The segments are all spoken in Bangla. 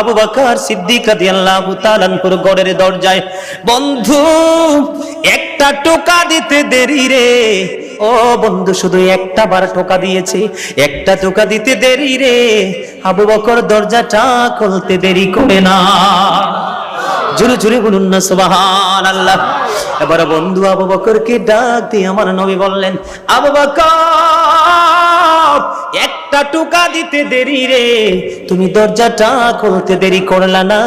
আবু বাকার সিদ্দিক রাদিয়াল্লাহু তাআলার গড়ের দরজায়, বন্ধু, একটা টোকা দিতে দেরি রে। ও বন্ধু, শুধু একটা বার টোকা দিয়েছে, একটা টোকা দিতে দেরি রে। আবু বকর দরজাটা খুলতে দেরি করে না। জোরে জোরে বলুন না সুবহান আল্লাহ এবার বন্ধু আবু বকরকে ডাক দিয়ে আমার নবী বললেন, আবু বকর, একটা টুকা দিতে দেরি রে। তুমি দরজাটা খুলতে দেরি করলা না।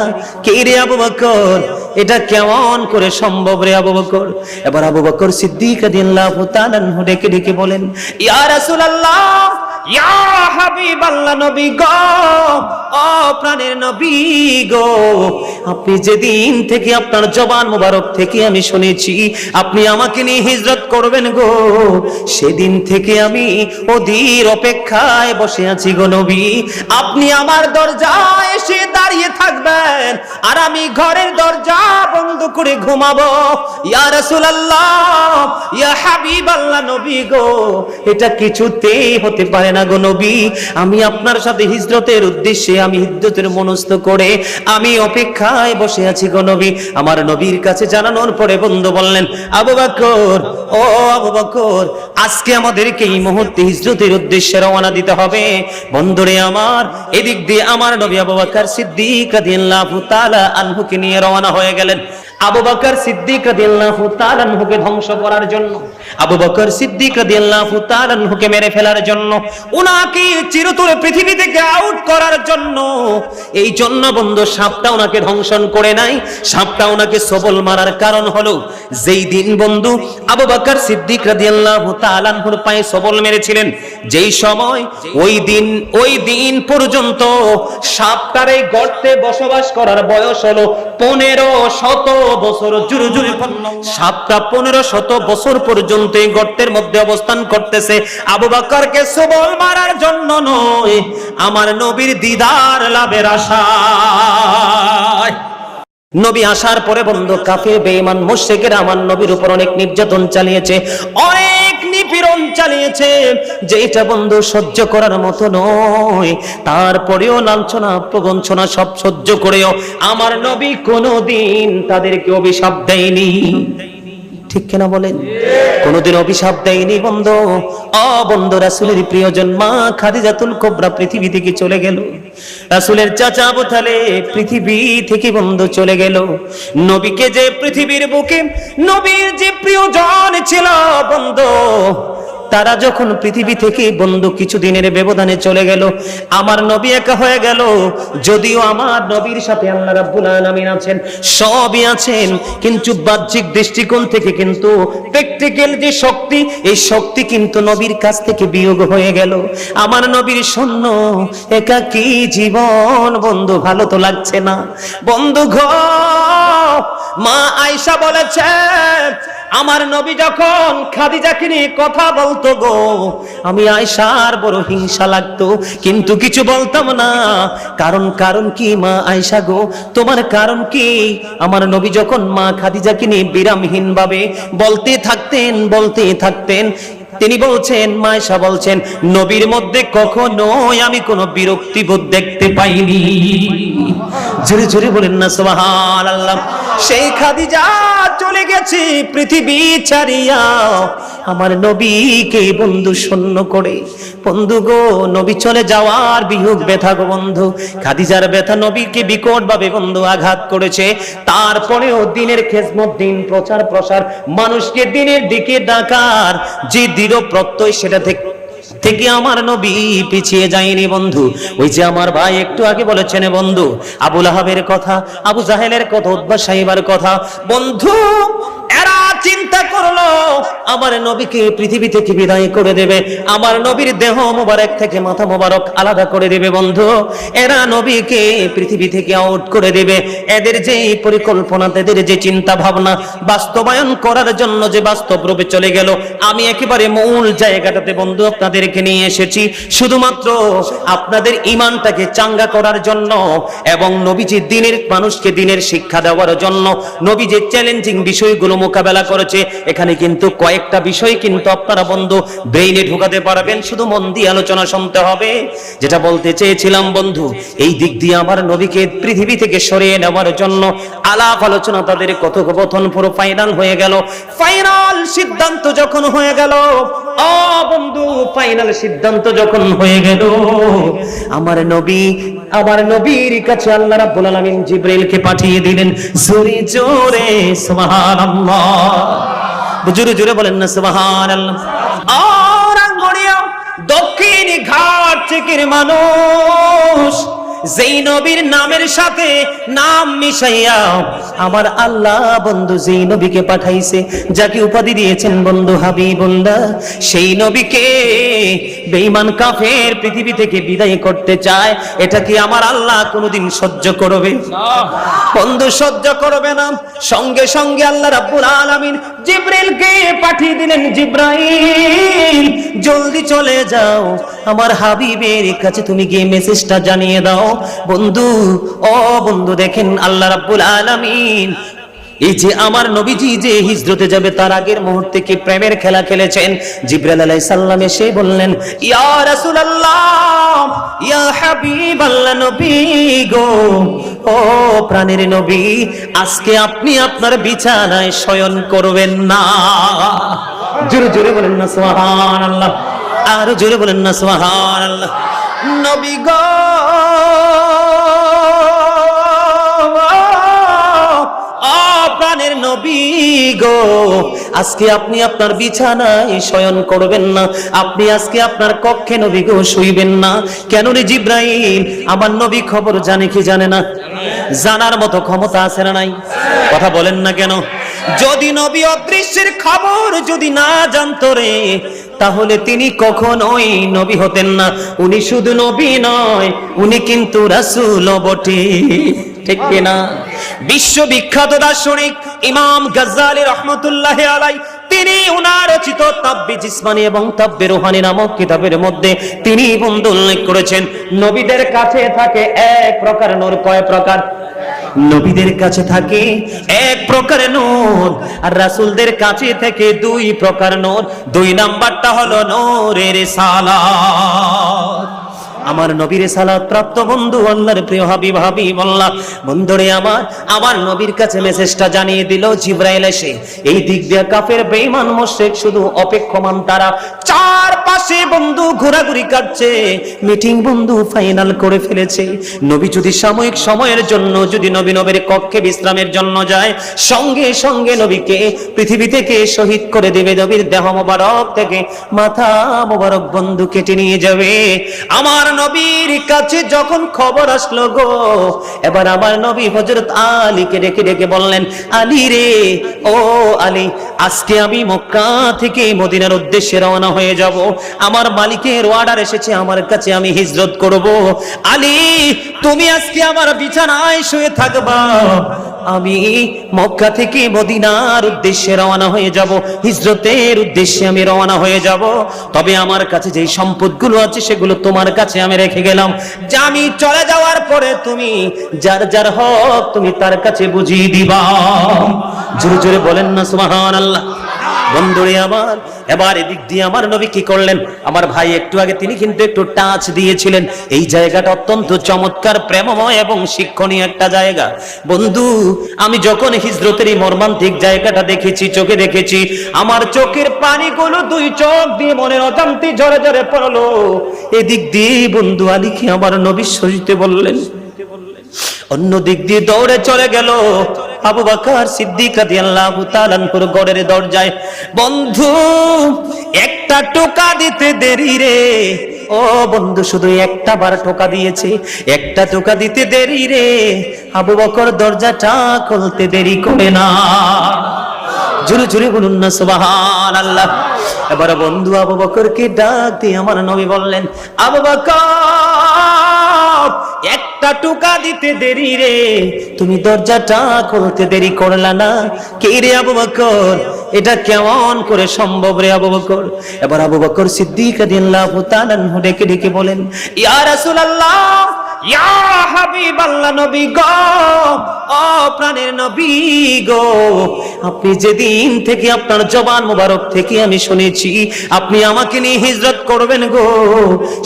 কে রে আবু বকর? এটা কেমন করে সম্ভব রে আবু বকর? এবার আবু বকর সিদ্দিক রাদিয়াল্লাহু তাআলা ডেকে ডেকে বলেন, ইয়া রাসূলুল্লাহ আপনি থেকে আমি শুনেছি, আপনি আমাকে নিয়ে হিজরত করবেন গো। সেদিন থেকে আমি অপেক্ষায় বসে আছি গো নবী। আপনি আমার দরজায় এসে দাঁড়িয়ে থাকবেন, আর আমি ঘরের দরজা বন্ধ করে ঘুমাবো। ইয়া রাসূলুল্লাহ, ইয়া হাবিবাল্লাহ নবী গো, এটা কিছুতেই হতে পারে না। গো নবী? আমি আপনার সাথে হিজরতের উদ্দেশ্যে, আমি হিজরতের মনস্থ করে, আমি অপেক্ষায় বসে আছি গো নবী। আমার নবীর কাছে জানানোর পরে বন্ধু বললেন, আবু বকর, ও আবু বকর, আজকে আমাদেরকে এই মুহূর্তে হিজরতের উদ্দেশ্যে রওনা দিতে হবে। বন্ধুরে আমার, এদিক দিয়ে আমার নবী আবু বকর সিদ্দিক রাদিয়াল্লাহু তাআলা আনহুকে নিয়ে রওনা হয়ে গেলেন। আবু বকর সিদ্দিক রাদিয়াল্লাহু তাআলা আনহুকে ধ্বংস করার জন্য, আবু বকর সিদ্দিক রাদিয়াল্লাহু তাআলা আনহুকে মেরে ফেলার জন্য, উনাকে চিরতরে পৃথিবী থেকে আউট করার জন্য, এই জন্য বন্ধু, সাপটা ওনাকে ধ্বংসন করে নাই। সাপটা ওনাকে সবল মারার কারণ হলো, যেই দিন বন্ধু, আবু বকর সিদ্দিক রাদিয়াল্লাহু তাআলা আনহুর পায়ে সবল মেরেছিলেন, যেই সময়, ওই দিন ওই দিন পর্যন্ত সাপটার এই গর্তে বসবাস করার বয়স হলো পনেরো শত বছর জুরু জুরু সাতটা পনেরো শত বছর পর্যন্ত গর্তের মধ্যে অবস্থান করতেছে। আবু বাকরকে সবল মারার জন্য নয়, আমার নবীর দিদার লাভের আশা নবী আসার পরে বন্ধু, কাফির, বেঈমান আমার নবীর উপর অনেক নির্যাতন চালিয়েছে। অনেক নিপীড়ন চালিয়েছে যেটা বন্ধু সহ্য করার মতো নয়। তারপরেও লাঞ্ছনা, প্রবঞ্চনা সব সহ্য করেও আমার নবী কোনোদিন তাদেরকে অভিশাপ দেয়নি। ঠিক কিনা বলেন? কোনদিন অভিশাপ দেয়নি বন্ধ। অ বন্ধ রাসুলের প্রিয়জন মা খাদিজাতুল কোবরা পৃথিবী থেকে চলে গেল। রাসুলের চাচা আবু তালেব পৃথিবী থেকে বন্ধ চলে গেল। নবীকে যে পৃথিবীর বুকে, নবীর যে প্রিয়জন ছিল বন্ধ তারা যখন পৃথিবী থেকে বন্ধু কিছুদিনের ব্যবধানে চলে গেল, আমার নবী একা হয়ে গেল, যদিও আমার নবীর সাথে আল্লাহ রাব্বুল আলামিন আছেন, সবই আছেন, কিন্তু বাহ্যিক দৃষ্টিকোণ থেকে কিন্তু প্র্যাকটিক্যাল যে শক্তি, এই শক্তি কিন্তু নবীর কাছ থেকে বিয়োগ হয়ে গেল। আমার নবীর শূন্য, একাকী জীবন, বন্ধু ভালো তো লাগছে না। বন্ধু ঘ মা আয়সা বলেছে আমার নবী যখন খাদিজাকে নিয়ে কথা বলতো গো, আমি আয়সার বড় হিংসা লাগতো, কিন্তু কিছু বলতাম না। কারণ কারণ কি মা আয়সা গো? তোমার কারণ কি? আমার নবী যখন মা খাদিজাকে নিয়ে বিরামহীন ভাবে বলতে থাকতেন বলতে থাকতেন তিনি বলছেন মায়সা বলছেন, নবীর মধ্যে কখনোই আমি কোনো বিরক্তি বোধ দেখতে পাইনি। জোরে জোরে বলেন না সুবহান আল্লাহ সেই খাদিজা চলে গেছে পৃথিবী ছাড়িয়া। আমার নবীকে বন্ধু শূন্য করে। বন্ধু গো, নবী চলে যাওয়ার বিয়োগ ব্যথা গো বন্ধু। খাদিজার ব্যথা নবীকে বিকট ভাবে বন্ধু আঘাত করেছে। তারপরেও দিনের খেসমত দিন প্রচার, প্রসার, মানুষকে দিনের দিকে ডাকার যে দৃঢ় প্রত্যয় সেটা থেকে থেকে আমার নবী পিছিয়ে যায়নি বন্ধু। ওই যে আমার ভাই একটু আগে বলেছেন বন্ধু, আবুল আহাবের কথা, আবু জাহেলের কথা, উদ্বা সাহিবার কথা, বন্ধু করল, আমার নবীকে পৃথিবী থেকে বিদায় করে দেবে। আমার নবীর দেহ মোবারক থেকে মাথা মোবারক আলাদা করে দেবে বন্ধু। এরা নবীকে পৃথিবী থেকে আউট করে দেবে। এদের যে পরিকল্পনা, এদের যে চিন্তা ভাবনা বাস্তবায়ন করার জন্য যে বাস্তব রূপে চলে গেল, আমি একেবারে মূল জায়গাটাতে বন্ধু আপনাদেরকে নিয়ে এসেছি। শুধুমাত্র আপনাদের ইমানটাকে চাঙ্গা করার জন্য এবং নবীজি দিনের, মানুষকে দিনের শিক্ষা দেওয়ার জন্য। নবী যে চ্যালেঞ্জিং বিষয়গুলো মোকাবেলা করেছে এখানে কিন্তু কয়েকটা বিষয় কিন্তু আপনারা বন্ধু ব্রেইনে ঢুকাতে পারবেন, শুধু মন দিয়ে আলোচনা শুনতে হবে। যেটা বলতে চেয়েছিলাম বন্ধু, এই দিক দিয়ে আমার নবীকে পৃথিবী থেকে সরিয়ে নেওয়ার জন্য আলাপ আলোচনা তাদের কথোপকথন পুরো ফাইনাল হয়ে গেল। ফাইনাল সিদ্ধান্ত যখন হয়ে গেল ও বন্ধু ফাইনাল সিদ্ধান্ত যখন হয়ে গেল, আমার নবী, আমার নবীর কাছে আল্লাহ রাব্বুল আলামিন জিব্রাইলকে পাঠিয়ে দিলেন, জোরে জোরে, সুবহানাল্লাহ। জোরে জুড়ে বলেন না আর আঙ্গুরিয়া দক্ষিণ ঘাট থেকে মানুষ যেই নবীর নামের সাথে নাম মিশাইয়া আমার আল্লাহ বন্ধু যেই নবীকে পাঠাইছে, যাকে উপাধি দিয়েছেন বন্ধু হাবিবুল্লাহ, সেই নবীকে বেঈমান কাফের পৃথিবী থেকে বিদায় করতে চায়। এটা কি আমার আল্লাহ কোনোদিন সহ্য করবে? বন্ধু, সহ্য করবে না। সঙ্গে সঙ্গে আল্লাহ রাব্বুল আলামিন জিব্রাইলকে পাঠিয়ে দিলেন, জিব্রাইল, জলদি চলে যাও। আমার হাবিবের কাছে তুমি গিয়ে মেসেজটা জানিয়ে দাও। বন্ধু, ও বন্ধু, দেখেন আল্লাহ রাব্বুল আলামিন। এই যে আমার নবীজি যে হিজরতে যাবে, তার আগের মুহূর্তে কি প্রেমের খেলা খেলেছেন? জিব্রাইল আলাইহিস সালাম এসে বললেন, ইয়া রাসূলুল্লাহ, ইয়া হাবিবাল্লাহ নবী গো, ও প্রাণের নবী, আজকে আপনি আপনার বিছানায় শয়ন করবেন না। জোরে জোরে বলেন না, সুবহানাল্লাহ। আরও জোরে বলেন না, সুবহানাল্লাহ। নবী গো। প্রাণের নবী গো। আজকে আপনি আপনার বিছানায় শয়ন করবেন না। আপনি আজকে আপনার কক্ষে নবী গো শুইবেন না। কেন রে জিব্রাইল? আমার নবী খবর জানে কি জানে না? জানার মতো ক্ষমতা আছে না নাই? কথা বলেন না কেন? যদি নবী অদৃশ্যের খবর যদি না জানতো রে, তাহলে তিনি কখনোই নবী হতেন না। উনি শুধু নবী নয়, উনি কিন্তু রাসূল বটে। ঠিক কিনা বিশ্ববিখ্যাত দার্শনিক ইমাম গাজ্জালি রহমতুল্লাহ আলাই, তিনি উনার রচিত তাব্বি জিসমানি এবং তাব্বে রোহানি নামক কিতাবের মধ্যে তিনি বন্ধু উল্লেখ করেছেন। নবীদের কাছে থাকে এক প্রকার নূর, কয় প্রকার? নবীদের কাছে থাকে এক প্রকার নূর আর রাসূলদের কাছে থেকে দুই প্রকার নোর দুই নাম্বারটা হলো নূরের সালাত। আমার নবীর সালাত প্রাপ্ত বন্ধু, আল্লাহর প্রিয় হাবিব হাবিব আল্লাহ বন্ধুরে আমার আমার নবীর কাছে মেসেজটা জানিয়ে দিল, জিব্রাইল এসে এই দিক দিয়ে কাফের, বেঈমান, মুশরিক শুধু অপেক্ষমান তারা। চার পাশে বন্ধু ঘোরাঘুরি কাটছে, মিটিং বন্ধু ফাইনাল করে ফেলেছে। নবী যদি সাময়িক সময়ের জন্য, যদি নবী নবীর কক্ষে বিশ্রামের জন্য যায়, সঙ্গে সঙ্গে নবীকে পৃথিবী থেকে শহীদ করে দেবে নবীর দেহ মোবারক থেকে। মাথা মোবারক বন্ধু কেটে নিয়ে যাবে। আমার নবীর কাছে যখন খবর আসলো গো, এবার আমার নবী হজরত আলীকে ডেকে ডেকে বললেন, আলী রে, ও আলী, আজকে আমি মক্কা থেকে মদিনার উদ্দেশ্যে রওনা হয়ে যাব। আমার মালিকের অর্ডার এসেছে, আমার কাছে আমি হিজরত করব। আলী, তুমি আজকে আমার বিছানায় শুয়ে থাকবা। আমি মক্কা থেকে মদিনার উদ্দেশ্যে রওনা হয়ে যাব, হিজরতের উদ্দেশ্যে আমি রওনা হয়ে যাব। তবে আমার কাছে যে সম্পদগুলো আছে সেগুলো তোমার কাছে আমি রেখে গেলাম। যে আমি চলে যাওয়ার পরে তুমি, যার যার হক তুমি তার কাছে বুঝিয়ে দিবা। জোরে জোরে বলেন না, সুবহানাল্লাহ। বন্ধুরে আমার, এবার এদিক দিয়ে আমার নবী কি করলেন? আমার ভাই একটু আগে তিনি কিন্তু একটু টাচ দিয়েছিলেন। এই জায়গাটা অত্যন্ত চমৎকার, প্রেমময় এবং শিক্ষণীয় একটা জায়গা। বন্ধু, আমি যখন হিজরতের এই মর্মান্তিক জায়গাটা দেখেছি, চোখে দেখেছি, আমার চোখের পানিগুলো দুই চোখ দিয়ে মনের অজান্তি ঝরে ঝরে পড়ল। এদিক দিয়ে বন্ধু আলীকে আমার নবী সজিতে বললেন। অন্য দিক দিয়ে দৌড়ে চলে গেল। আবু বাকার সিদ্দিক রাদিয়াল্লাহু দরজায়, বন্ধু, একটা টোকা দিতে দেরি রে। ও বন্ধু, শুধু একটা বার টোকা দিয়েছে, একটা টোকা দিতে দেরি রে। আবু বকর দরজাটা খুলতে দেরি করে না। জোরে জোরে বলুন না সুবহান আল্লাহ এবার বন্ধু আবু বকরকে ডাক দিয়ে আমার নবী বললেন, আবু বকর, একটা টুকা দিতে দেরি রে। তুমি দরজাটা খুলতে দেরি করলা না। কে রে আবু বকর? এটা কেমন করে সম্ভব রে আবু বকর? এবার আবু বকর সিদ্দিক তাআলা ডেকে ডেকে বলেন, ইয়া রাসূলুল্লাহ নবী গো, আপনি যেদিন থেকে আপনার জবান মোবারক থেকে আমি শুনেছি, আপনি আমাকে নিয়ে হিজরত করবেন গো,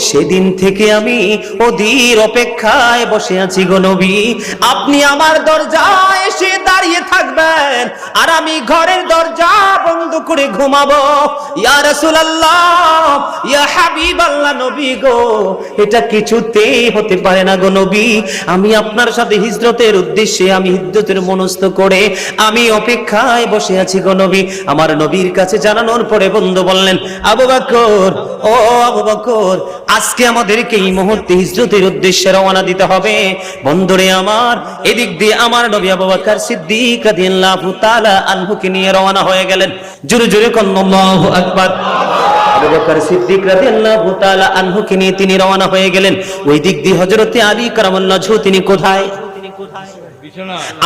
সেদিন থেকে আমি অধীর অপেক্ষায় বসে আছি গো নবী। আপনি আমার দরজায় এসে দাঁড়িয়ে থাকবেন, আর আমি ঘরের দরজা বন্ধ করে ঘুমাবো। ইয়া রাসূলুল্লাহ, ইয়া হাবিবাল্লাহ নবী গো, এটা কিছুতেই হতে পারে না গো নবী, আমি আপনার সাথে হিজরতের উদ্দেশ্যে আমি হিজরতের মনস্থ করে আমি অপেক্ষায় বসে আছি গো নবী। আমার নবীর কাছে জানানোর পরে বন্ধু বললেন, আবু বকর, ও আবু বকর, আজকে আমাদেরকে এই মুহূর্তে হিজরতের উদ্দেশ্যে রওনা দিতে হবে। বন্ধুরে আমার, এদিক দিয়ে আমার নবী আবু বকর সিদ্দিক রাদিয়াল্লাহু তাআলা আনহুকে নিয়ে রওনা হয়ে গেলেন। জোরে জোরে কন্ন, আল্লাহু আকবার। নিয়ে তিনি রওনা হয়ে গেলেন। ওই দিক দিয়ে হযরতে আলী কারামাল্লাহু তিনি কোথায়?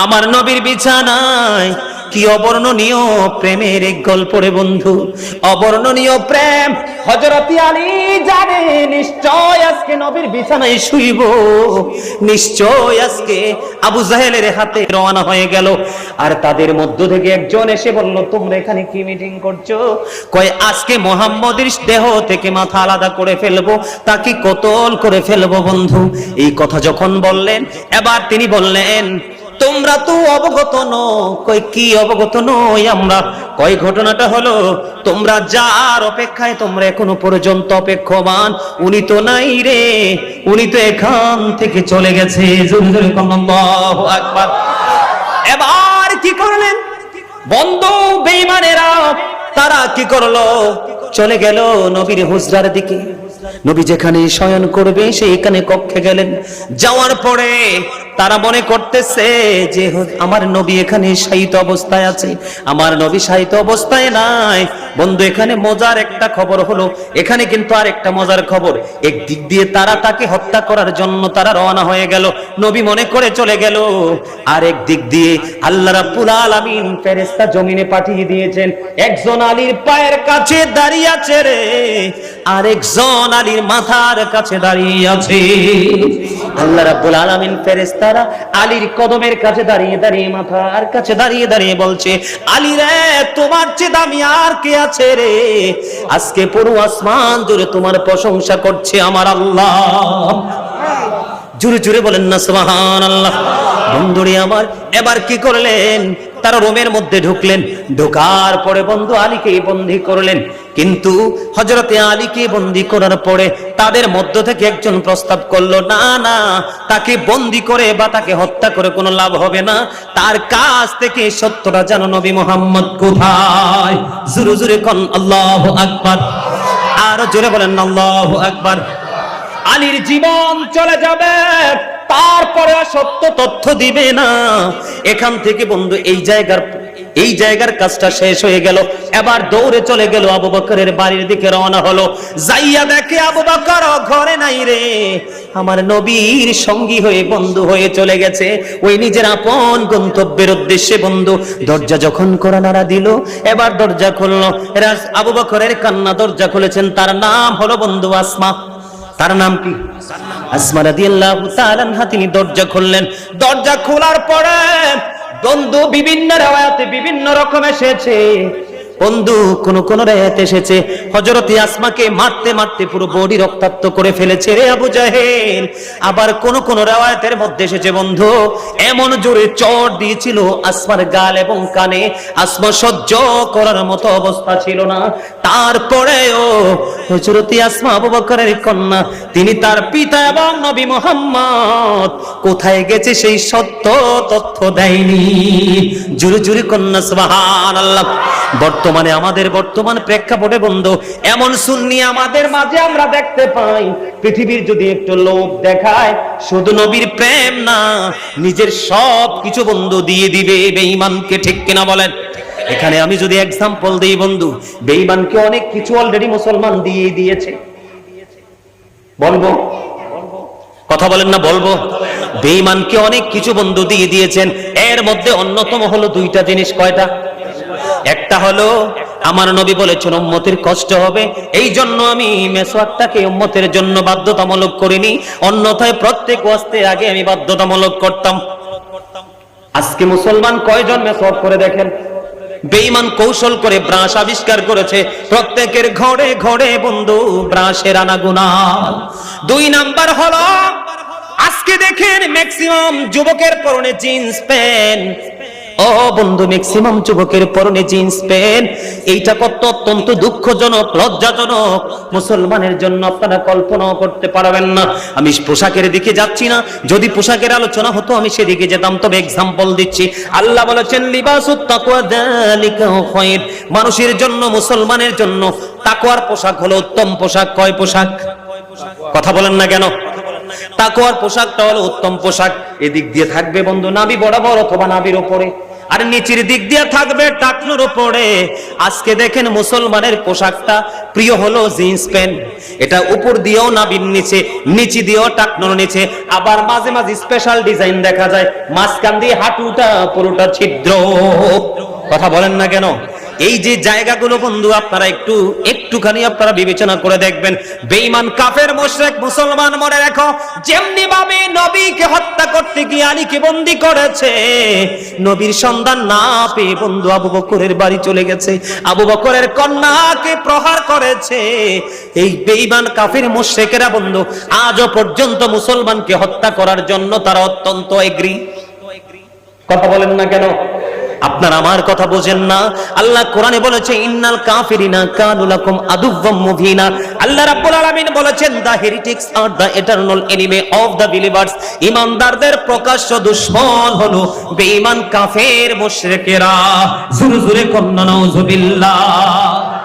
আমার নবীর বিছানায় কি অবর্ণনীয় প্রেমের এক গল্প রে বন্ধু? অবর্ণনীয় প্রেম, হযরত আলী জানে, নিশ্চয় আজকে নবীর বিছানায় শুইব। নিশ্চয় আজকে আবু জাহেলের হাতে রওনা হয়ে গেল। আর তাদের মধ্য থেকে একজন এসে বলল, তোমরা এখানে কি মিটিং করছ? কয়, আজকে মোহাম্মদের দেহ থেকে মাথা আলাদা করে ফেলব, তাকে কতল করে ফেলব বন্ধু? এই কথা যখন বললেন, এবার তিনি বললেন তোমরা তো অবগত নো কই কি অবগত নই আমরা? কয় ঘটনাটা হলো? তোমরা যার অপেক্ষায় তোমরা এখনও পর্যন্ত অপেক্ষমান। উনি তো নাই রে। উনি তো এখান থেকে চলে গেছে। এবার কি করলেন? বন্ধু, বেঈমানেরা, তারা কি করল? চলে গেল নবীর হুজরার দিকে। নবী যেখানে শয়ন করবে, সেইখানে কক্ষে গেলেন। যাওয়ার পরে তারা মনে করতেছে যে আমার নবী এখানে শায়িত অবস্থায় আছে। আমার নবী শায়িত অবস্থায় নাই। বন্ধু, এখানে মজার একটা খবর হলো, এখানে কিন্তু আর একটা মজার খবর। এক দিক দিয়ে তারা তাকে হত্যা করার জন্য তারা রওনা হয়ে গেল। নবী মনে করে চলে গেল। আর এক দিক দিয়ে আল্লাহ রাব্বুল আলামিন ফেরেশতা জমিনে পাঠিয়ে দিয়েছেন। একজন আলীর পায়ের কাছে দাঁড়িয়ে আছে রে। আর একজন আলীর মাথার কাছে দাঁড়িয়ে আছে। আল্লাহ রাব্বুল আলামিন ফেরেশতারা আলীর কদমের কাছে দাঁড়িয়ে দাঁড়িয়ে, মাথার কাছে দাঁড়িয়ে দাঁড়িয়ে বলছে, আলী রে, তোমার চেয়ে দামি আর কে আছে রে? আজকে পুরো আসমান জুড়ে তোমার প্রশংসা করছে আমার আল্লাহ। জুড়ে জুড়ে বলেন না, সুবহানাল্লাহ। আল্লাহ বন্ধুরে আমার, এবার কি করলেন? তারা রোমের মধ্যে ঢুকলেন। ঢোকার পরে বন্ধু আলীকে বন্দি করলেন। কিন্তু হজরতে আলীকে বন্দি করার পরে তাদের মধ্য থেকে একজন প্রস্তাব করল, না না, তাকে বন্দি করে বা তাকে হত্যা করে কোনো লাভ হবে না। তার কাছ থেকে সত্যটা জানো নবী মোহাম্মদ কোথায়? জুরু, জুরে কন, আল্লাহ আকবার। আরও জোরে বলেন, আল্লাহ আকবার। আলীর জীবন চলে যাবে। তারপরে সত্য তথ্য দিবে না। এখান থেকে বন্ধু, এই জায়গার এই জায়গার কাজটা শেষ হয়ে গেল। এবার দৌড়ে চলে গেল আবু বকরের বাড়ির দিকে রওনা হলো। যাইয়া দেখে আবু বকর ঘরে নাই রে। আমার নবীর সঙ্গী হয়ে বন্ধু হয়ে চলে গেছে। ওই নিজের আপন গন্তব্যের উদ্দেশ্যে বন্ধু। দরজা যখন করা নাড়া দিল, এবার দরজা খুললো। আবু বকরের কান্না দরজা খুলেছেন। তার নাম হলো বন্ধু আসমা। তার নাম কি? আসমা রাদিয়াল্লাহু তাআলা তিনি দরজা খুললেন। দরজা খোলার পরে বন্ধু বিভিন্ন রাওয়ায়াতে বিভিন্ন রকম এসেছে। বন্ধু, কোন কোন রায়াত এসেছে। হযরত আসমাকে মারতে মারতে পুরো বডি রক্তাক্ত করে ফেলেছে রে আবু জাহেল। আবার কোন কোন রাওয়ায়াতের মধ্যে এসেছে, বন্ধু, এমন জোরে চড় দিয়েছিল আসমার গাল এবং কানে। আসমা সহ্য করার মতো অবস্থা ছিল না। তারপরেও হজরত আসমা আবু বকরের কন্যা, তিনি তার পিতা এবং নবী মোহাম্মদ কোথায় গেছে সেই সত্য তথ্য দেয়নি। জুরে জুরি কন্যা, সুবহানাল্লাহ। বর্তমানে আমাদের বর্তমান প্রেক্ষাপটে বন্ধু, এমন সুন্নি আমাদের মাঝে আমরা দেখতে পাই। পৃথিবীর যদি একটু লোভ দেখায়, শুধু নবীর প্রেম না, নিজের সব কিছু বন্ধু দিয়ে দিবে বেঈমানকে, ঠিক কিনা বলেন? এখানে আমি যদি এক্সাম্পল দিই বন্ধু, বেঈমানকে অনেক কিছু অলরেডি মুসলমান দিয়ে দিয়েছে। বলব? কথা বলেন না, বলব? বেঈমানকে অনেক কিছু বন্ধু দিয়ে দিয়েছেন, এর মধ্যে অন্যতম হলো দুইটা জিনিস, কয়টা? একটা হলো, আমার নবী বলেছেন, উম্মতের কষ্ট হবে। এই জন্য আমি মেসওয়াকটাকে উম্মতের জন্য বাধ্যতামূলক করিনি। অন্যথায় প্রত্যেক ওয়াস্তে আগে আমি বাধ্যতামূলক করতাম। আজকে মুসলমান কয়জন মেসওয়াক করে দেখেন? বেঈমান কৌশল করে ব্রাশ আবিষ্কার করেছে। প্রত্যেকের ঘরে ঘরে বন্ধু, ব্রাশের আনাগুনা। দুই নাম্বার হলো, আজকে দেখেন ম্যাক্সিমাম যুবকের পরনে জিন্স প্যান্ট ও বন্ধু ম্যাক্সিমাম যুবকের পরনে জিন্স প্যান্ট এইটা কত অত্যন্ত দুঃখজনক, লজ্জাজনক। মুসলমানের জন্য আপনারা কল্পনাও করতে পারবেন না। আমি পোশাকের দিকে যাচ্ছি না। যদি পোশাকের আলোচনা হতো, আমি সেদিকে যেতাম। তবে এক্সাম্পল দিচ্ছি। আল্লাহ বলেছেন মানুষের জন্য, মুসলমানের জন্য তাকওয়ার পোশাক হলো উত্তম পোশাক। কয় পোশাক? কথা বলেন না কেন? তাকওয়ার পোশাকটা হলো উত্তম পোশাক। এদিক দিয়ে থাকবে বন্ধু নাবি বরাবর অথবা নাবির উপরে আর নিচের দিক দিয়ে থাকবে টাকনুর উপরে। আজকে দেখেন মুসলমানের পোশাকটা প্রিয় হলো জিন্স প্যান্ট। এটা উপর দিয়েও নাবির নিচে নিচে দিয়েও টাকনুর নিচে। আবার মাঝে মাঝে স্পেশাল ডিজাইন দেখা যায়। মাঝখান দিয়ে হাঁটুটা, পুরোটা ছিদ্র। কথা বলেন না কেন? এই যে জায়গাগুলো বন্ধু, আপনারা একটু, একটুখানি আপনারা বিবেচনা করে দেখবেন। বেঈমান কাফের, মুশরিক, মুসলমান, মনে রাখো যেমনি ভাবে নবীকে হত্যা করতে গিয়ে আলীকে বন্দি করেছে, নবীর সন্ধান না পেয়ে বন্ধু আবু বকরের বাড়ি চলে গেছে, আবু বকরের কন্যাকে প্রহার করেছে। এই বেঈমান কাফের, মুশরিকেরা বন্ধু, আজও পর্যন্ত মুসলমানকে হত্যা করার জন্য তারা অত্যন্ত এগ্রি। কথা বলেন না কেন? আপনার আমার কথা বোঝেন না। আল্লাহ কোরআনে বলেছে, ইন্নাল কাফিরিনা কানুলাকুম আদুওয়াম মুবিনা। আল্লাহ রাব্বুল আলামিন বলেছেন the heretics R the eternal enemy of the believers ইমানদারদের প্রকাশ্য দুশমন হলো বেঈমান কাফের মুশরিকেরা। জোরে জোরে কন্না নাউজুবিল্লাহ।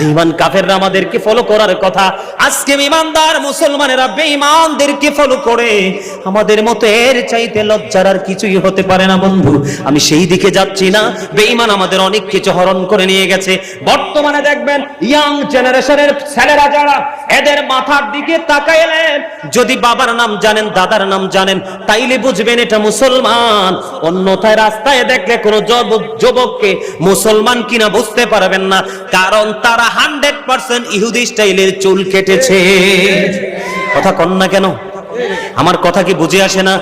বেঈমান কাফেররা আমাদেরকে ফলো করার কথা। আজকে ইমানদার মুসলমানেরা বেঈমানদেরকে ফলো করে। আমাদের মতো এর চাইতে লজ্জার আর কিছুই হতে পারে না বন্ধু। আমি সেই দিকে যাচ্ছি না। বেঈমান আমাদের অনেক কিছু হরণ করে নিয়ে গেছে। বর্তমানে দেখবেন ইয়াং জেনারেশনের ছেলেরা যারা এদের মাথার দিকে তাকাইলেন, যদি বাবার নাম জানেন, দাদার নাম জানেন, তাইলে বুঝবেন এটা মুসলমান। অন্যথায় রাস্তায় দেখলে কোনো যুবক- যুবককে মুসলমান কিনা বুঝতে পারবেন না। কারণ তারা হান্ড্রেড পার্সেন্ট ইহুদি স্টাইলের চুল কেটেছে। কথা কন না কেন? আমার কথা কি বুঝে আসে না?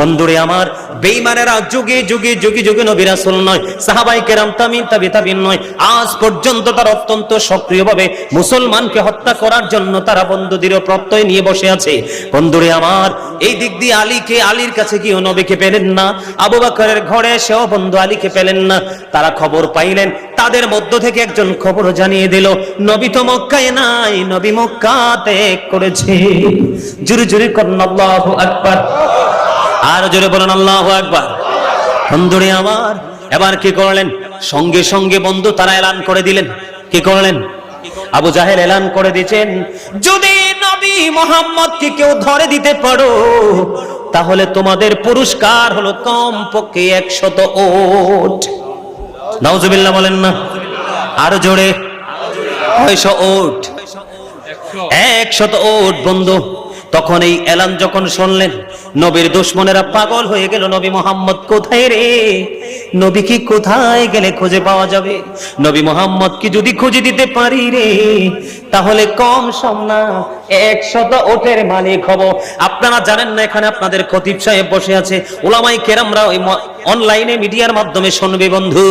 বন্ধুরে আমার, বেইমানেরা যুগে যুগে যুগে যুগে নবী নয়, সাহাবাই কেরাম তামিন তাবি তাবিন নয়, আজ পর্যন্ত তারা অত্যন্ত সক্রিয়ভাবে মুসলমানকে হত্যা করার জন্য তারা বন্ধু দৃঢ় প্রত্যয় নিয়ে বসে আছে। বন্ধুরে আমার, এই দিক দিয়ে আলীকে, আলীর কাছে গিয়েও নবীকে পেলেন না, আবু বকরের ঘরে সেও বন্ধু আলীকে পেলেন না। তারা খবর পাইলেন তাদের মধ্য থেকে একজন খবর জানিয়ে দিল, নবী তো মক্কায় নাই, নবী মক্কা ত্যাগ করেছে। জুরি জুরি করেন আল্লাহু আকবার। আর জোরে বলেন আল্লাহু আকবার। বন্ধুরে আমার, এবার কি করলেন? সঙ্গে সঙ্গে বন্ধু তারা এলান করে দিলেন। কি করলেন? আবু জাহেল এলান করে দিয়েছেন যদি নবী মোহাম্মদকে কেউ ধরে দিতে পারো, তাহলে তোমাদের পুরস্কার হলো কম পক্ষে একশত ওট। নাউজুবিল্লাহ বলেন না। আরও জোরে। কয়শো ওট। একশত ওট বন্ধু। তখন এই এলান যখন শুনলেন, নবীর দুশ্মনেরা পাগল হয়ে গেল, নবী মোহাম্মদ কোথায় রে? নবী কি কোথায় গেলে খুঁজে পাওয়া যাবে? নবী মোহাম্মদ কি যদি খুঁজে দিতে পারি রে? তাহলে কম সম না, একশত ওটের মালিক হব। আপনারা জানেন না, এখানে আপনাদের খতিব সাহেব বসে আছে। ওলামাই কেরামরা ওই অনলাইনে মিডিয়ার মাধ্যমে শুনবে বন্ধু।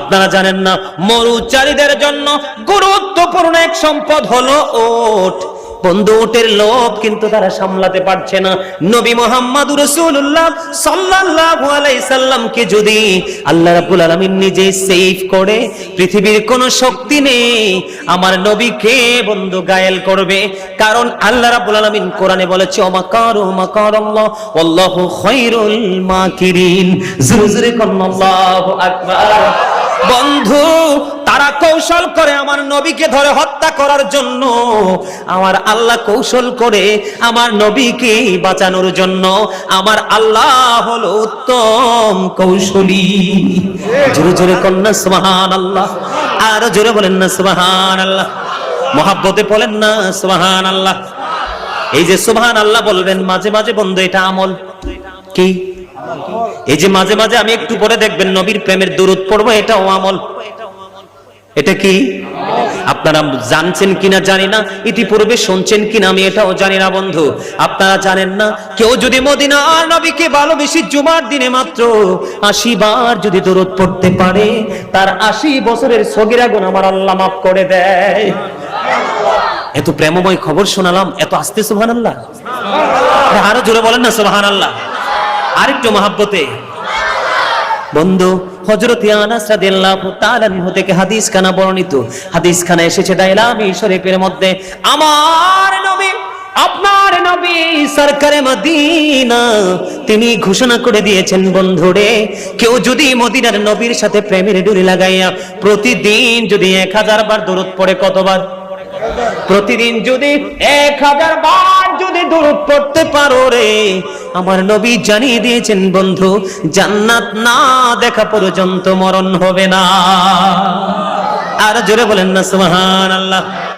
আপনারা জানেন না, মরুচারীদের জন্য গুরুত্বপূর্ণ এক সম্পদ হলো ওট। বন্ধু লোভ কিন্তু তারা সামলাতে পারছে না। নবী মোহাম্মদ রসুল্লাহ সাল্লাল্লাহু আলাইহি সাল্লামকে যদি আল্লাহ রাব্বুল আলামিন নিজে সেভ করে, পৃথিবীর কোনো শক্তি নেই, আমার নবীকে বন্ধু গায়েল করবে। কারণ আল্লাহ রাব্বুল আলামিন কোরআনে বলেছে, ওমাকারু মাকারাল্লাহ, ওয়াল্লাহু খায়রুল মাকিরিন। জোরে জোরে কোন আল্লাহু আকবার। বন্ধু, তারা কৌশল করে আমার নবীকে ধরে হত্যা করার জন্য। আমার আল্লাহ কৌশল করে আমার নবীকে বাঁচানোর জন্য। আমার আল্লাহ হলো উত্তম কৌশলী। জোরে জোরে কন্যা সুবহান আল্লাহ আরও জোরে বলেন না সুবহান আল্লাহ মহাব্বতে বলেন না সুবহান আল্লাহ এই যে সুবহান আল্লাহ বলবেন, মাঝে মাঝে বন্ধু, এটা আমল। কি? এই যে মাঝে মাঝে আমি একটু পরে দেখবেন নবীর প্রেমের দূরত পড়ব এটাও আমল। এটা কি? আপনারা জানছেন কিনা জানি না, ইতিপূর্বে শুনছেন কিনা আমি এটাও জানি না বন্ধু। আপনারা জানেন না, কেউ যদি মদিনা নবীকে ভালোবেসে জুমার দিনে মাত্র আশি বার যদি দরদ পড়তে পারে, তার আশি বছরের সগিরা গুণ আমার আল্লাহ মাফ করে দেয়। এত প্রেমময় খবর শোনালাম, এত আস্তে সুবহান আল্লাহ আরও জোরে বলেন না সুবহান আল্লাহ আরেকটু মহাব্বতে। বন্ধু তাআলা থেকে হাদিস খানা বর্ণিত। হাদিস খানা এসেছে দাইলামি শরীফের মধ্যে, আমার নবী, আপনার নবী মদিনা। তিনি ঘোষণা করে দিয়েছেন বন্ধুরে কেউ যদি মদিনার নবীর সাথে প্রেমের ডুরি লাগাইয়া প্রতিদিন যদি এক হাজার বার দরুদ পড়ে, কতবার? প্রতিদিন যদি এক হাজার বার যদি দূরত পড়তে পারো রে আমার নবী জানিয়ে দিয়েছেন, বন্ধু, জান্নাত না দেখা পর্যন্ত মরণ হবে না। আর জোরে বলেন না সুহান আল্লাহ